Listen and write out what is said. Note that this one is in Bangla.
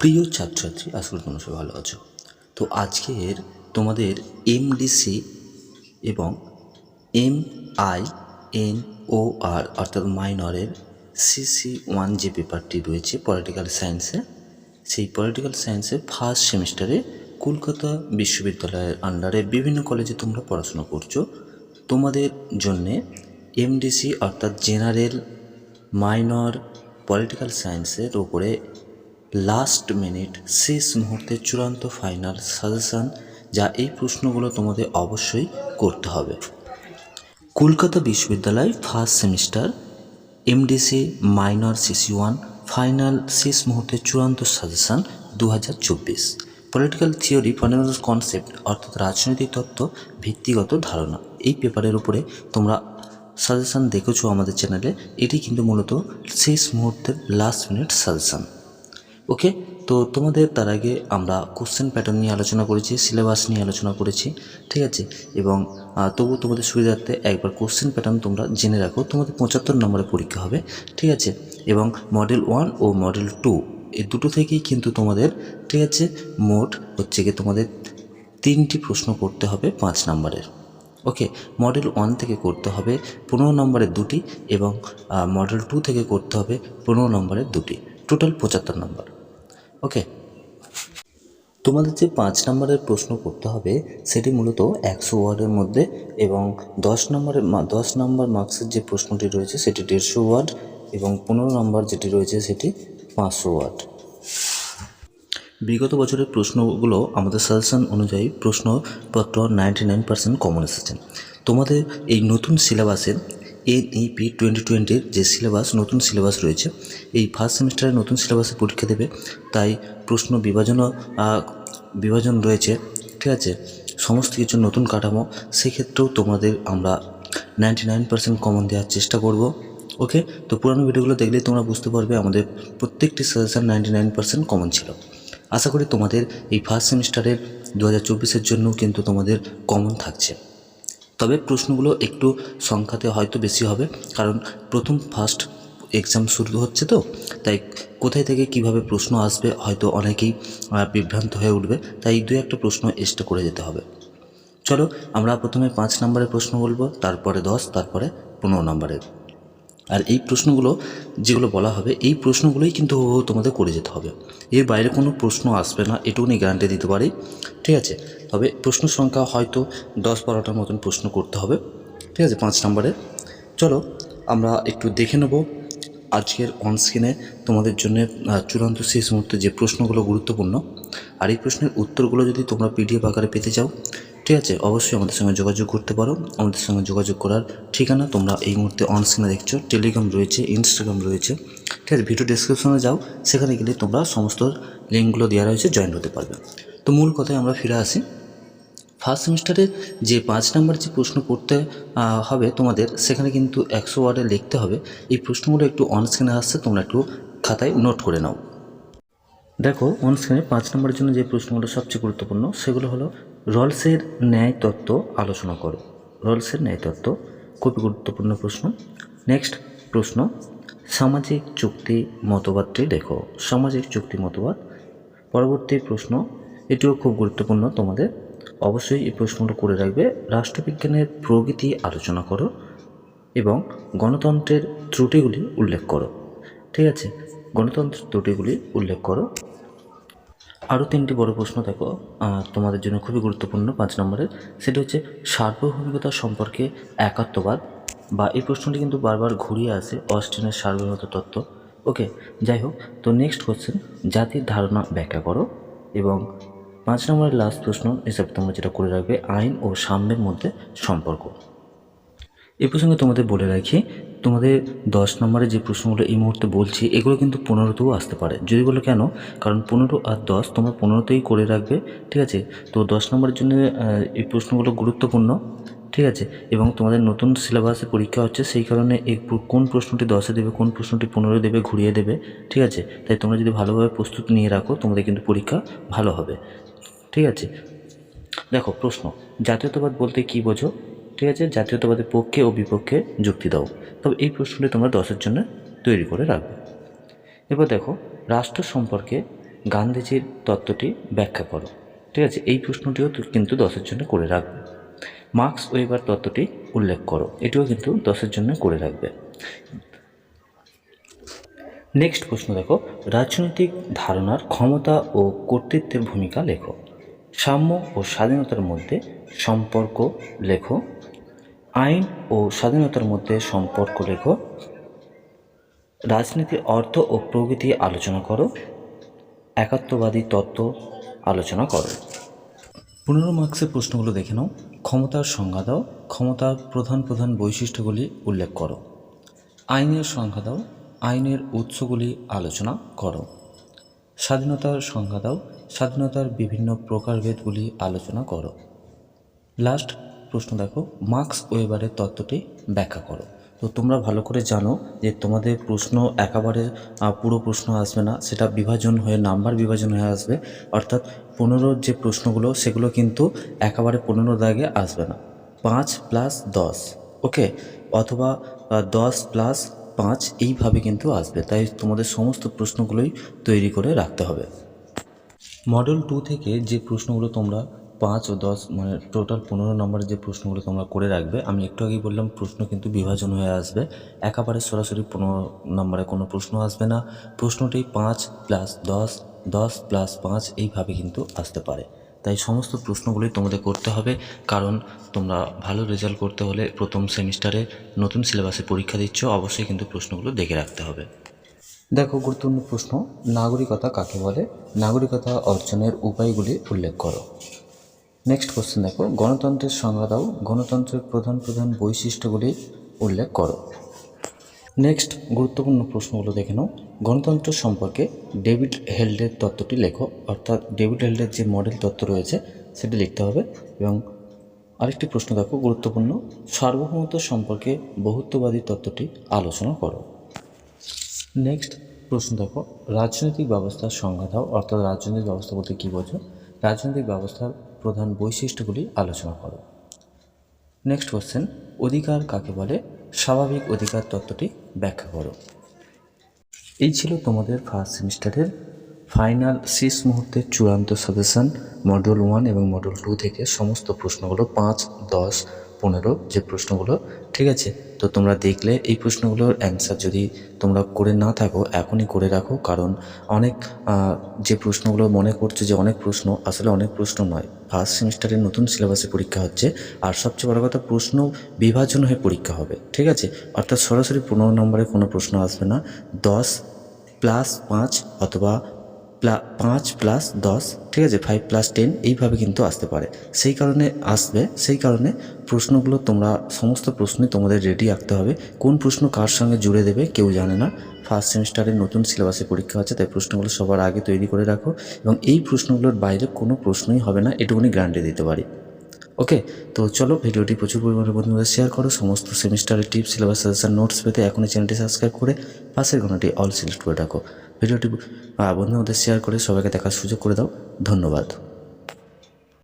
প্রিয় ছাত্রছাত্রী, আশা করি তোমরা সবাই ভালো আছো। তো আজকের তোমাদের এমডিসি এবং M I N O R অর্থাৎ মাইনরের সিসি ওয়ান যে পেপারটি রয়েছে পলিটিক্যাল সায়েন্সে সেই পলিটিক্যাল সায়েন্সের ফার্স্ট সেমিস্টারে কলকাতা বিশ্ববিদ্যালয়ের আন্ডারে বিভিন্ন কলেজে তোমরা পড়াশোনা করছ। তোমাদের জন্যে এমডিসি অর্থাৎ জেনারেল, মাইনর, পলিটিক্যাল সায়েন্সের ওপরে লাস্ট মিনিট শেষ মুহূর্তে চূড়ান্ত ফাইনাল সাজেশান যা এই প্রশ্নগুলো তোমাদের অবশ্যই করতে হবে। কলকাতা বিশ্ববিদ্যালয় first semester MDC minor CC one final শেষ মুহূর্তে চূড়ান্ত সাজেশান দু হাজার চব্বিশ। পলিটিক্যাল থিওরি ফান্ডামেন্টাল কনসেপ্ট অর্থাৎ রাজনৈতিক তত্ত্ব, ভিত্তিগত ধারণা। এই পেপারের উপরে তোমরা সাজেশান দেখেছ আমাদের চ্যানেলে এটি কিন্তু মূলত শেষ মুহূর্তের লাস্ট মিনিট সাজেশান ওকে তো তোমাদের তার আগে আমরা কোশ্চেন প্যাটার্ন নিয়ে আলোচনা করেছি সিলেবাস নিয়ে আলোচনা করেছি, ঠিক আছে? এবং তবু তোমাদের সুবিধার্থে একবার কোশ্চেন প্যাটার্ন তোমরা জেনে রাখো, তোমাদের পঁচাত্তর নম্বরের পরীক্ষা হবে, ঠিক আছে? এবং মডেল ওয়ান ও মডেল টু এই দুটো থেকেই কিন্তু তোমাদের, ঠিক আছে? মোট হচ্ছে গিয়ে তোমাদের তিনটি প্রশ্ন করতে হবে পাঁচ নম্বরের। ওকে মডেল ওয়ান থেকে করতে হবে পনেরো নম্বরের দুটি এবং মডেল টু থেকে করতে হবে পনেরো নম্বরের দুটি। টোটাল পঁচাত্তর নম্বর। ওকে তোমাদের যে পাঁচ নম্বরের প্রশ্ন করতে হবে সেটি মূলত একশো ওয়ার্ডের মধ্যে এবং দশ নম্বরের দশ নম্বর মার্কসের যে প্রশ্নটি রয়েছে সেটি দেড়শো ওয়ার্ড এবং পনেরো নম্বর যেটি রয়েছে সেটি পাঁচশো ওয়ার্ড। বিগত বছরের প্রশ্নগুলো আমাদের সাজেশন অনুযায়ী প্রশ্নপত্র নাইনটি নাইন পার্সেন্ট কমন এসেছে। তোমাদের এই নতুন সিলেবাসের এনইপি টোয়েন্টি টোয়েন্টির যে সিলেবাস নতুন সিলেবাস রয়েছে এই ফার্স্ট সেমিস্টারে নতুন সিলেবাসে পরীক্ষা দেবে। তাই প্রশ্ন বিভাজনও আহ, বিভাজন রয়েছে ঠিক আছে? সমস্ত কিছু নতুন কাঠামো সেক্ষেত্রেও তোমাদের আমরা নাইনটি নাইন পার্সেন্ট কমন দেওয়ার চেষ্টা করব। ওকে তো পুরোনো ভিডিওগুলো দেখলেই তোমরা বুঝতে পারবে আমাদের প্রত্যেকটি suggestion ninety nine percent common ছিল। আশা করি তোমাদের এই ফার্স্ট সেমিস্টারের দু হাজার চব্বিশের জন্য কিন্তু তোমাদের কমন থাকছে। তবে প্রশ্নগুলো একটু সংখ্যাতে হয়তো বেশি হবে, কারণ প্রথম ফার্স্ট এক্সাম শুরু হচ্ছে তো, তাই কোথায় থেকে কীভাবে প্রশ্ন আসবে হয়তো অনেকেই বিভ্রান্ত হয়ে উঠবে, তাই দু একটা প্রশ্ন এক্সট্রা করে যেতে হবে। চলো আমরা প্রথমে পাঁচ নম্বরের প্রশ্ন বলব, তারপরে দশ, তারপরে পনেরো নম্বরের। আর এই প্রশ্নগুলো যেগুলো বলা হবে, এই প্রশ্নগুলোই কিন্তু তোমাদের করে যেতে হবে। এর বাইরে কোনো প্রশ্ন আসবে না, এটুকুনি গ্যারান্টি দিতে পারি, ঠিক আছে? তবে প্রশ্ন সংখ্যা হয়তো দশ বারোটার মতন প্রশ্ন করতে হবে, ঠিক আছে? পাঁচ নম্বরে। চলো, আমরা একটু দেখে নেব আজকের অনস্ক্রিনে তোমাদের জন্য চূড়ান্ত শেষ মুহূর্তে যে প্রশ্নগুলো গুরুত্বপূর্ণ, আর এই প্রশ্নের উত্তরগুলো যদি তোমরা পিডিএফ আকারে পেতে চাও ঠিক আছে, অবশ্যই আমাদের সঙ্গে যোগাযোগ করতে পারো। আমাদের সঙ্গে যোগাযোগ করার ঠিকানা তোমরা এই মুহূর্তে অনস্ক্রিনে দেখছ টেলিগ্রাম রয়েছে ইনস্টাগ্রাম রয়েছে। ঠিক আছে ভিডিও ডিসক্রিপশনে যাও, সেখানে গেলে তোমরা সমস্ত লিঙ্কগুলো দেওয়া রয়েছে জয়েন হতে পারবে। তো মূল কথায় আমরা ফিরে আসি। ফার্স্ট সেমিস্টারে যে পাঁচ নাম্বার যে প্রশ্ন করতে হবে তোমাদের, সেখানে কিন্তু একশো ওয়ার্ডে লিখতে হবে। এই প্রশ্নগুলো একটু অন স্ক্রিনে আসছে, তোমরা একটু খাতায় নোট করে নাও। দেখো অন স্ক্রিনে পাঁচ নম্বরের জন্য যে প্রশ্নগুলো সবচেয়ে গুরুত্বপূর্ণ, সেগুলো হলো রলসের ন্যায় তত্ত্ব আলোচনা করো। রলসের ন্যায় তত্ত্ব, খুবই গুরুত্বপূর্ণ প্রশ্ন। নেক্সট প্রশ্ন, সামাজিক চুক্তি মতবাদটি লেখো। সামাজিক চুক্তি মতবাদ। পরবর্তী প্রশ্ন, এটিও খুব গুরুত্বপূর্ণ তোমাদের। অবশ্যই এই প্রশ্নগুলো করে রাখবে। রাষ্ট্রবিজ্ঞানের প্রগতি আলোচনা করো এবং গণতন্ত্রের ত্রুটিগুলি উল্লেখ করো। ঠিক আছে? গণতন্ত্রের ত্রুটিগুলি উল্লেখ করো। আরও তিনটি বড় প্রশ্ন দেখো তোমাদের জন্য খুবই গুরুত্বপূর্ণ, পাঁচ নম্বরের। সেটি হচ্ছে, সার্বভৌমিকতা সম্পর্কে একাত্মবাদ? বা এই প্রশ্নটি কিন্তু বারবার ঘুরিয়ে আসে অস্টিনের সার্বভৌমতা তত্ত্ব। ওকে যাই হোক, তো নেক্সট কোশ্চেন জাতির ধারণা ব্যাখ্যা করো। এবং পাঁচ নম্বরের লাস্ট প্রশ্ন হিসাবে তোমরা যেটা করে রাখবে, আইন ও সাম্যের মধ্যে সম্পর্ক। এই প্রসঙ্গে তোমাদের বলে রাখি, তোমাদের দশ নম্বরে যে প্রশ্নগুলো এই মুহূর্তে বলছি, এগুলো কিন্তু পনেরোতেও আসতে পারে। যদি বলো কেন? কারণ পনেরো আর দশ তোমরা পনেরোতেই করে রাখবে, ঠিক আছে? তো দশ নম্বরের জন্য এই প্রশ্নগুলো গুরুত্বপূর্ণ, ঠিক আছে? এবং তোমাদের নতুন সিলেবাসে পরীক্ষা হচ্ছে, সেই কারণে এই কোন প্রশ্নটি দশে দেবে, কোন প্রশ্নটি পনেরো দেবে, ঘুরিয়ে দেবে, ঠিক আছে? তাই তোমরা যদি ভালোভাবে প্রস্তুত নিয়ে রাখো, তোমাদের কিন্তু পরীক্ষা ভালো হবে, ঠিক আছে? দেখো প্রশ্ন, জাতীয়তাবাদ বলতে কী বোঝো? ঠিক আছে জাতীয়তাবাদের পক্ষে ও বিপক্ষে যুক্তি দাও। তবে এই প্রশ্নটি তোমরা দশের জন্য তৈরি করে রাখবে। এবার দেখো, রাষ্ট্র সম্পর্কে গান্ধীজির তত্ত্বটি ব্যাখ্যা করো। ঠিক আছে, এই প্রশ্নটিও কিন্তু দশের জন্য করে রাখবে। মার্কস ওয়েবার তত্ত্বটি উল্লেখ করো, এটিও কিন্তু দশের জন্য করে রাখবে। নেক্সট প্রশ্ন দেখো, রাজনৈতিক ধারণার ক্ষমতা ও কর্তৃত্বের ভূমিকা লেখো। সাম্য ও স্বাধীনতার মধ্যে সম্পর্ক লেখো। আইন ও স্বাধীনতার মধ্যে সম্পর্ক লেখো রাজনীতির অর্থ ও প্রগতি আলোচনা করো। একাত্মবাদী তত্ত্ব আলোচনা করো। পনেরো মার্কসের প্রশ্নগুলো দেখে নাও। ক্ষমতার সংজ্ঞা দাও। ক্ষমতার প্রধান প্রধান বৈশিষ্ট্যগুলি উল্লেখ করো। আইনের সংজ্ঞা দাও। আইনের উৎসগুলি আলোচনা করো। স্বাধীনতার সংজ্ঞা দাও। স্বাধীনতার বিভিন্ন প্রকারভেদগুলি আলোচনা করো। লাস্ট প্রশ্ন দেখো মার্কস ওয়েবারের তত্ত্বটি ব্যাখ্যা করো। তো তোমরা ভালো করে জানো যে তোমাদের প্রশ্ন একেবারে পুরো প্রশ্ন আসবে না, সেটা বিভাজন হয়ে নাম্বার বিভাজন হয়ে আসবে। অর্থাৎ পনেরোর যে প্রশ্নগুলো, সেগুলো কিন্তু একেবারে পনেরো দাগে আসবে না। পাঁচ প্লাস দশ ওকে অথবা দশ প্লাস পাঁচ এইভাবে কিন্তু আসবে। তাই তোমাদের সমস্ত প্রশ্নগুলোই তৈরি করে রাখতে হবে। মডেল টু থেকে যে প্রশ্নগুলো তোমরা পাঁচ ও দশ মানে টোটাল পনেরো নম্বরের যে প্রশ্নগুলো তোমরা করে রাখবে, আমি একটু আগেই বললাম প্রশ্ন কিন্তু বিভাজন হয়ে আসবে। একেবারে সরাসরি পনেরো নম্বরে কোনো প্রশ্ন আসবে না। প্রশ্নটি পাঁচ প্লাস দশ দশ প্লাস পাঁচ এইভাবে কিন্তু আসতে পারে। তাই সমস্ত প্রশ্নগুলোই তোমাদের করতে হবে, কারণ তোমরা ভালো রেজাল্ট করতে হলে প্রথম সেমিস্টারে নতুন সিলেবাসে পরীক্ষা দিচ্ছ, অবশ্যই কিন্তু প্রশ্নগুলো দেখে রাখতে হবে। দেখো গুরুত্বপূর্ণ প্রশ্ন, নাগরিকতা কাকে বলে? নাগরিকতা অর্জনের উপায়গুলি উল্লেখ করো। নেক্সট কোশ্চেন দেখো, গণতন্ত্রের সংজ্ঞা দাও, গণতন্ত্রের প্রধান প্রধান বৈশিষ্ট্যগুলি উল্লেখ করো। নেক্সট গুরুত্বপূর্ণ প্রশ্নগুলো দেখে নাও। গণতন্ত্র সম্পর্কে ডেভিড হেল্ডের তত্ত্বটি লেখো, অর্থাৎ ডেভিড হেল্ডের যে মডেল তত্ত্ব রয়েছে, সেটি লিখতে হবে। এবং আরেকটি প্রশ্ন দেখো, গুরুত্বপূর্ণ, সার্বভৌমত্ব সম্পর্কে বহুত্ববাদী তত্ত্বটি আলোচনা করো। নেক্সট প্রশ্ন দেখো, রাজনৈতিক ব্যবস্থার সংজ্ঞা দাও, অর্থাৎ রাজনৈতিক ব্যবস্থা বলতে কী বোঝো? রাজনৈতিক ব্যবস্থার প্রধান বৈশিষ্ট্যগুলি আলোচনা করো। নেক্সট কোশ্চেন অধিকার কাকে বলে? স্বাভাবিক অধিকার তত্ত্বটি ব্যাখ্যা করো। এই ছিল তোমাদের ফার্স্ট সেমিস্টারের ফাইনাল শেষ মুহূর্তের চূড়ান্ত সাজেশন মডিউল ওয়ান এবং মডিউল টু থেকে সমস্ত প্রশ্নগুলো পাঁচ, দশ পনেরো যে প্রশ্নগুলো, ঠিক আছে? তো তোমরা দেখলে এই প্রশ্নগুলোর অ্যান্সার যদি তোমরা করে না থাকো, এখনই করে রাখো। কারণ অনেক যে প্রশ্নগুলো মনে করছ যে অনেক প্রশ্ন, আসলে অনেক প্রশ্ন নয়। ফার্স্ট সেমিস্টারের নতুন সিলেবাসে পরীক্ষা হচ্ছে। আর সবচেয়ে বড় কথা, প্রশ্ন বিভাজন হয়ে পরীক্ষা হবে, ঠিক আছে? অর্থাৎ সরাসরি পনেরো নম্বরে কোনো প্রশ্ন আসবে না। দশ প্লাস পাঁচ অথবা পাঁচ প্লাস দশ, ঠিক আছে? ফাইভ প্লাস টেন এইভাবে কিন্তু আসতে পারে। সেই কারণে আসবে, সেই কারণে প্রশ্নগুলো তোমরা, সমস্ত প্রশ্নই তোমাদের রেডি রাখতে হবে। কোন প্রশ্ন কার সঙ্গে জুড়ে দেবে কেউ জানে না। ফার্স্ট সেমিস্টারের নতুন সিলেবাসে পরীক্ষা আছে তাই প্রশ্নগুলো সবার আগে তৈরি করে রাখো এবং এই প্রশ্নগুলোর বাইরে কোনো প্রশ্নই হবে না, এটুকুনি গ্যারান্টি দিতে পারি। ওকে তো চলো, ভিডিওটি প্রচুর পরিমাণে বন্ধুদের শেয়ার করো। সমস্ত সেমিস্টারের টিপস সিলেবাস সাজেশন নোটস পেতে এখনই চ্যানেলটি সাবস্ক্রাইব করে পাশের ঘন্টাটি অল সিলেক্ট করে রাখো। ভিডিওটি আপনাদের মধ্যে শেয়ার করে সবাইকে দেখার সুযোগ করে দাও। ধন্যবাদ।